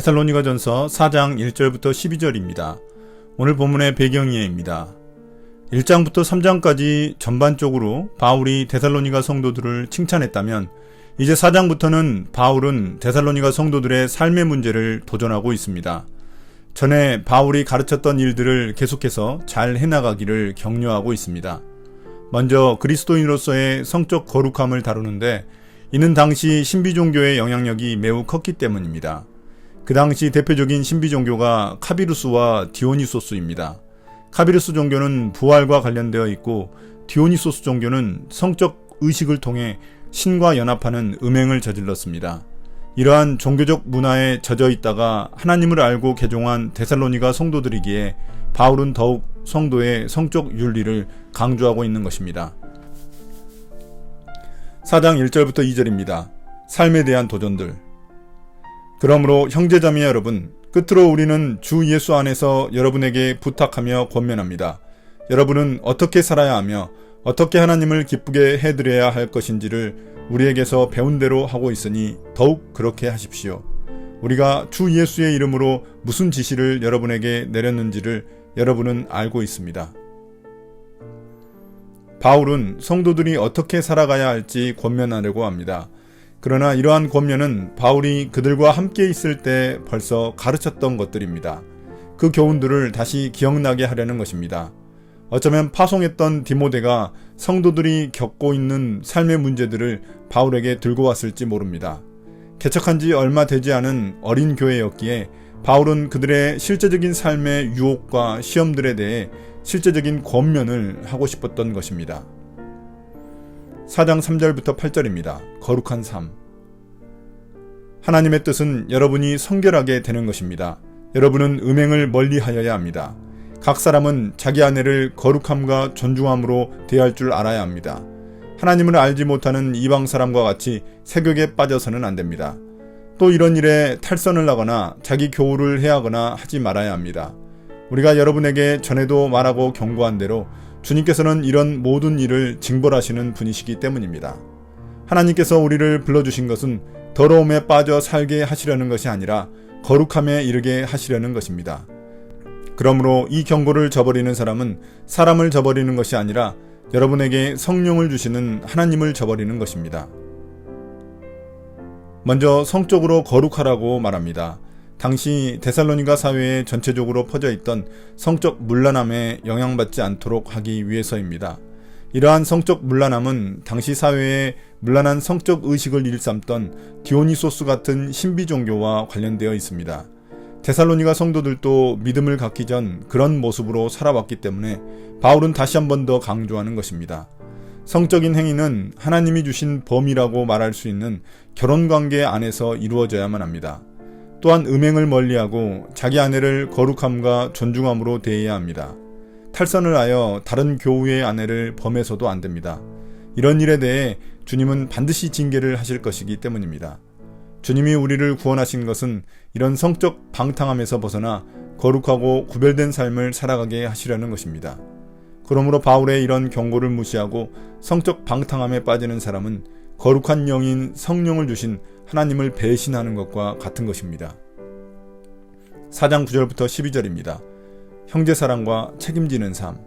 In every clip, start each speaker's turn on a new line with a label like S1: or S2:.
S1: 데살로니가전서 4장 1절부터 12절입니다. 오늘 본문의 배경 이해입니다. 1장부터 3장까지 전반적으로 바울이 데살로니가 성도들을 칭찬했다면 이제 4장부터는 바울은 데살로니가 성도들의 삶의 문제를 도전하고 있습니다. 전에 바울이 가르쳤던 일들을 계속해서 잘 해나가기를 격려하고 있습니다. 먼저 그리스도인으로서의 성적 거룩함을 다루는데 이는 당시 신비 종교의 영향력이 매우 컸기 때문입니다. 그 당시 대표적인 신비 종교가 카비루스와 디오니소스입니다. 카비루스 종교는 부활과 관련되어 있고 디오니소스 종교는 성적 의식을 통해 신과 연합하는 음행을 저질렀습니다. 이러한 종교적 문화에 젖어 있다가 하나님을 알고 개종한 데살로니가 성도들이기에 바울은 더욱 성도의 성적 윤리를 강조하고 있는 것입니다. 4장 1절부터 2절입니다. 삶에 대한 도전들. 그러므로 형제자매 여러분, 끝으로 우리는 주 예수 안에서 여러분에게 부탁하며 권면합니다. 여러분은 어떻게 살아야 하며 어떻게 하나님을 기쁘게 해드려야 할 것인지를 우리에게서 배운 대로 하고 있으니 더욱 그렇게 하십시오. 우리가 주 예수의 이름으로 무슨 지시를 여러분에게 내렸는지를 여러분은 알고 있습니다. 바울은 성도들이 어떻게 살아가야 할지 권면하려고 합니다. 그러나 이러한 권면은 바울이 그들과 함께 있을 때 벌써 가르쳤던 것들입니다. 그 교훈들을 다시 기억나게 하려는 것입니다. 어쩌면 파송했던 디모데가 성도들이 겪고 있는 삶의 문제들을 바울에게 들고 왔을지 모릅니다. 개척한 지 얼마 되지 않은 어린 교회였기에 바울은 그들의 실제적인 삶의 유혹과 시험들에 대해 실제적인 권면을 하고 싶었던 것입니다. 4장 3절부터 8절입니다. 거룩한 삶. 하나님의 뜻은 여러분이 성결하게 되는 것입니다. 여러분은 음행을 멀리 하여야 합니다. 각 사람은 자기 아내를 거룩함과 존중함으로 대할 줄 알아야 합니다. 하나님을 알지 못하는 이방 사람과 같이 세격에 빠져서는 안 됩니다. 또 이런 일에 탈선을 하거나 자기 교우를 해하거나 하지 말아야 합니다. 우리가 여러분에게 전에도 말하고 경고한 대로 주님께서는 이런 모든 일을 징벌하시는 분이시기 때문입니다. 하나님께서 우리를 불러주신 것은 더러움에 빠져 살게 하시려는 것이 아니라 거룩함에 이르게 하시려는 것입니다. 그러므로 이 경고를 저버리는 사람은 사람을 저버리는 것이 아니라 여러분에게 성령을 주시는 하나님을 저버리는 것입니다. 먼저 성적으로 거룩하라고 말합니다. 당시 데살로니가 사회에 전체적으로 퍼져 있던 성적 문란함에 영향받지 않도록 하기 위해서입니다. 이러한 성적 문란함은 당시 사회에 문란한 성적 의식을 일삼던 디오니소스 같은 신비 종교와 관련되어 있습니다. 데살로니가 성도들도 믿음을 갖기 전 그런 모습으로 살아왔기 때문에 바울은 다시 한 번 더 강조하는 것입니다. 성적인 행위는 하나님이 주신 범이라고 말할 수 있는 결혼 관계 안에서 이루어져야만 합니다. 또한 음행을 멀리하고 자기 아내를 거룩함과 존중함으로 대해야 합니다. 탈선을 하여 다른 교우의 아내를 범해서도 안 됩니다. 이런 일에 대해 주님은 반드시 징계를 하실 것이기 때문입니다. 주님이 우리를 구원하신 것은 이런 성적 방탕함에서 벗어나 거룩하고 구별된 삶을 살아가게 하시려는 것입니다. 그러므로 바울의 이런 경고를 무시하고 성적 방탕함에 빠지는 사람은 거룩한 영인 성령을 주신 하나님을 배신하는 것과 같은 것입니다. 4장 9절부터 12절입니다. 형제 사랑과 책임지는 삶.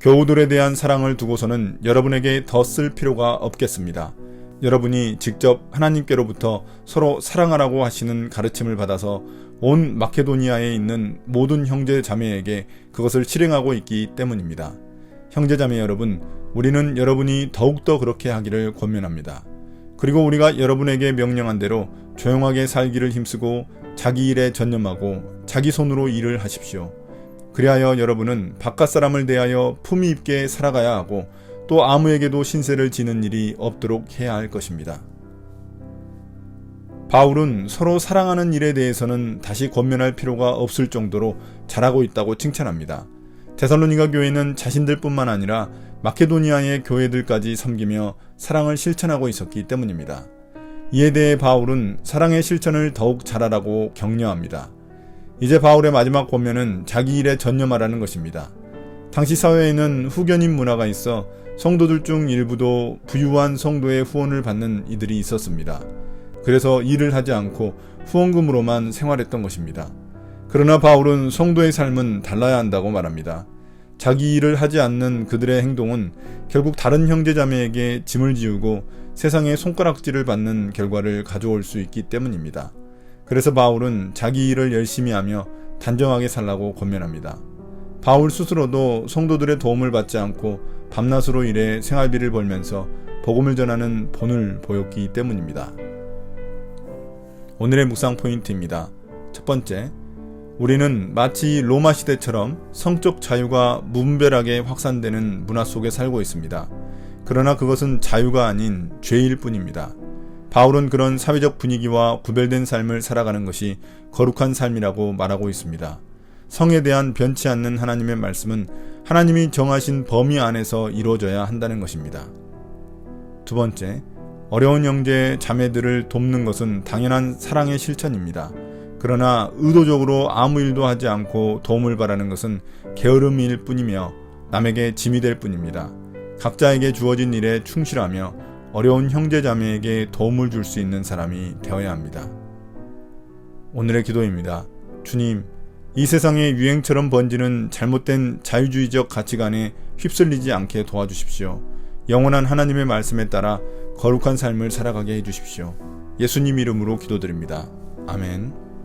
S1: 교우들에 대한 사랑을 두고서는 여러분에게 더 쓸 필요가 없겠습니다. 여러분이 직접 하나님께로부터 서로 사랑하라고 하시는 가르침을 받아서 온 마케도니아에 있는 모든 형제 자매에게 그것을 실행하고 있기 때문입니다. 형제 자매 여러분, 우리는 여러분이 더욱더 그렇게 하기를 권면합니다. 그리고 우리가 여러분에게 명령한 대로 조용하게 살기를 힘쓰고 자기 일에 전념하고 자기 손으로 일을 하십시오. 그리하여 여러분은 바깥 사람을 대하여 품위 있게 살아가야 하고 또 아무에게도 신세를 지는 일이 없도록 해야 할 것입니다. 바울은 서로 사랑하는 일에 대해서는 다시 권면할 필요가 없을 정도로 잘하고 있다고 칭찬합니다. 데살로니가 교회는 자신들뿐만 아니라 마케도니아의 교회들까지 섬기며 사랑을 실천하고 있었기 때문입니다. 이에 대해 바울은 사랑의 실천을 더욱 잘하라고 격려합니다. 이제 바울의 마지막 권면은 자기 일에 전념하라는 것입니다. 당시 사회에는 후견인 문화가 있어 성도들 중 일부도 부유한 성도의 후원을 받는 이들이 있었습니다. 그래서 일을 하지 않고 후원금으로만 생활했던 것입니다. 그러나 바울은 성도의 삶은 달라야 한다고 말합니다. 자기 일을 하지 않는 그들의 행동은 결국 다른 형제자매에게 짐을 지우고 세상의 손가락질을 받는 결과를 가져올 수 있기 때문입니다. 그래서 바울은 자기 일을 열심히 하며 단정하게 살라고 권면합니다. 바울 스스로도 성도들의 도움을 받지 않고 밤낮으로 일해 생활비를 벌면서 복음을 전하는 본을 보였기 때문입니다. 오늘의 묵상 포인트입니다. 첫 번째, 우리는 마치 로마 시대처럼 성적 자유가 무분별하게 확산되는 문화 속에 살고 있습니다. 그러나 그것은 자유가 아닌 죄일 뿐입니다. 바울은 그런 사회적 분위기와 구별된 삶을 살아가는 것이 거룩한 삶이라고 말하고 있습니다. 성에 대한 변치 않는 하나님의 말씀은 하나님이 정하신 범위 안에서 이루어져야 한다는 것입니다. 두 번째, 어려운 형제 자매들을 돕는 것은 당연한 사랑의 실천입니다. 그러나 의도적으로 아무 일도 하지 않고 도움을 바라는 것은 게으름일 뿐이며 남에게 짐이 될 뿐입니다. 각자에게 주어진 일에 충실하며 어려운 형제 자매에게 도움을 줄 수 있는 사람이 되어야 합니다. 오늘의 기도입니다. 주님, 이 세상의 유행처럼 번지는 잘못된 자유주의적 가치관에 휩쓸리지 않게 도와주십시오. 영원한 하나님의 말씀에 따라 거룩한 삶을 살아가게 해주십시오. 예수님 이름으로 기도드립니다. 아멘.